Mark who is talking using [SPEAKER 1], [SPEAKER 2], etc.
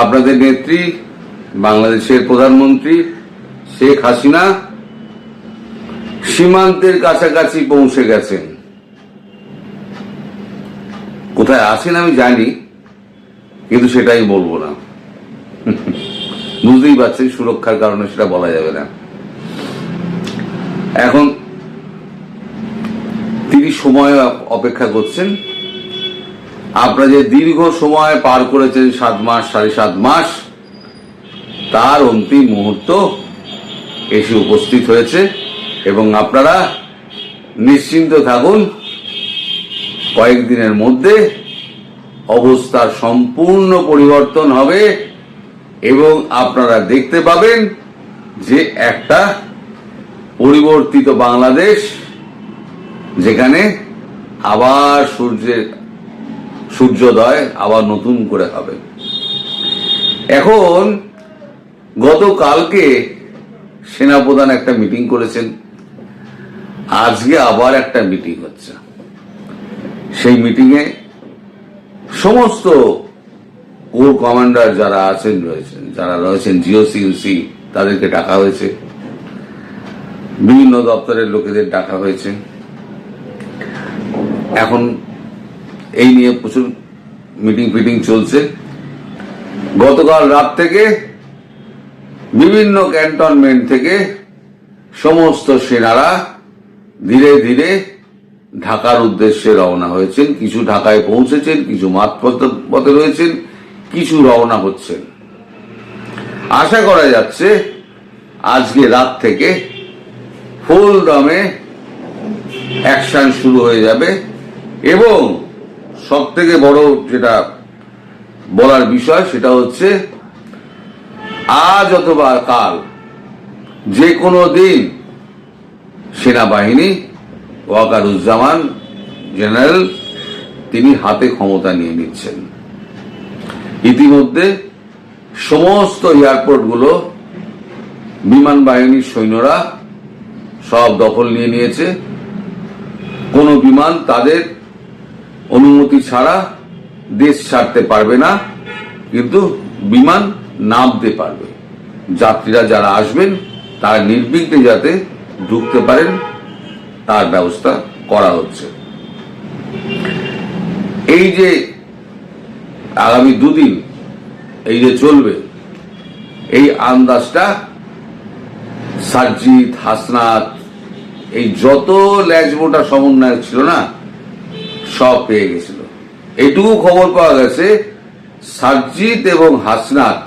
[SPEAKER 1] আপনাদের নেত্রী, বাংলাদেশের প্রধানমন্ত্রী শেখ হাসিনা সীমান্তের কাছাকাছি পৌঁছে গেছেন। কোথায় আছেন আমি জানি, কিন্তু সেটাই বলব না। বুঝতেই পারছেন, সুরক্ষার কারণে সেটা বলা যাবে না। এখন তিনি সময় অপেক্ষা করছেন। আপনারা যে দীর্ঘ সময় পার করেছেন, সাত মাস, সাড়ে সাত মাস, তার অন্তিম মুহূর্ত এসে উপস্থিত হয়েছে এবং আপনারা নিশ্চিন্ত থাকুন, কয়েকদিনের মধ্যে অবস্থার সম্পূর্ণ পরিবর্তন হবে এবং আপনারা দেখতে পাবেন যে একটা পরিবর্তিত বাংলাদেশ, যেখানে আবার সূর্যের সূর্যোদয় আবার নতুন করে হবে। এখন গতকালকে সেনাপ্রধান একটা মিটিং করেছেন। আজকে আবার একটা মিটিং হচ্ছে। সেই মিটিংয়ে সমস্ত কোর কমান্ডার যারা আছেন রয়েছেন, যারা রয়েছেন জিও সিএলসি তাদেরকে ডাকা হয়েছে। বিভিন্ন দপ্তরের লোকেদের ডাকা হয়েছে। এখন এই নিয়ে প্রচুর মিটিং ফিটিং চলছে। গতকাল রাত থেকে বিভিন্ন ক্যান্টনমেন্ট থেকে সমস্ত সেনারা ধীরে ধীরে ঢাকার উদ্দেশ্যে রওনা হয়েছেন। কিছু ঢাকায় পৌঁছেছেন, কিছু পথে রয়েছেন, কিছু রওনা হচ্ছেন। আশা করা যাচ্ছে আজকে রাত থেকে ফুল দমে অ্যাকশন শুরু হয়ে যাবে এবং সব থেকে বড় যেটা বলার বিষয় সেটা হচ্ছে, আজ অথবা কাল যে কোনো দিন সেনাবাহিনী ওয়াকারুজ্জামান জেনারেল তিনি হাতে ক্ষমতা নিয়ে নিচ্ছেন। ইতিমধ্যে সমস্ত এয়ারপোর্টগুলো, বিমান বাহিনীর সৈন্যরা সব দখল নিয়ে নিয়েছে। কোনো বিমান তাদের অনুমতি ছাড়া দেশ ছাড়তে পারবে না, কিন্তু বিমান নামতে পারবে। যাত্রীরা যারা আসবেন, তারা নির্বিঘ্নে যাতে ঢুকতে পারেন, তার ব্যবস্থা করা হচ্ছে। এই যে আগামী দুদিন এই যে চলবে, এই আন্দাজটা সাজ্জিদ, হাসনাত, এই যত ল্যাজবোটা সমন্বয় ছিল না সব পেয়ে গেছিল। এটুকু খবর পাওয়া গেছে সার্জিত এবং হাসনাত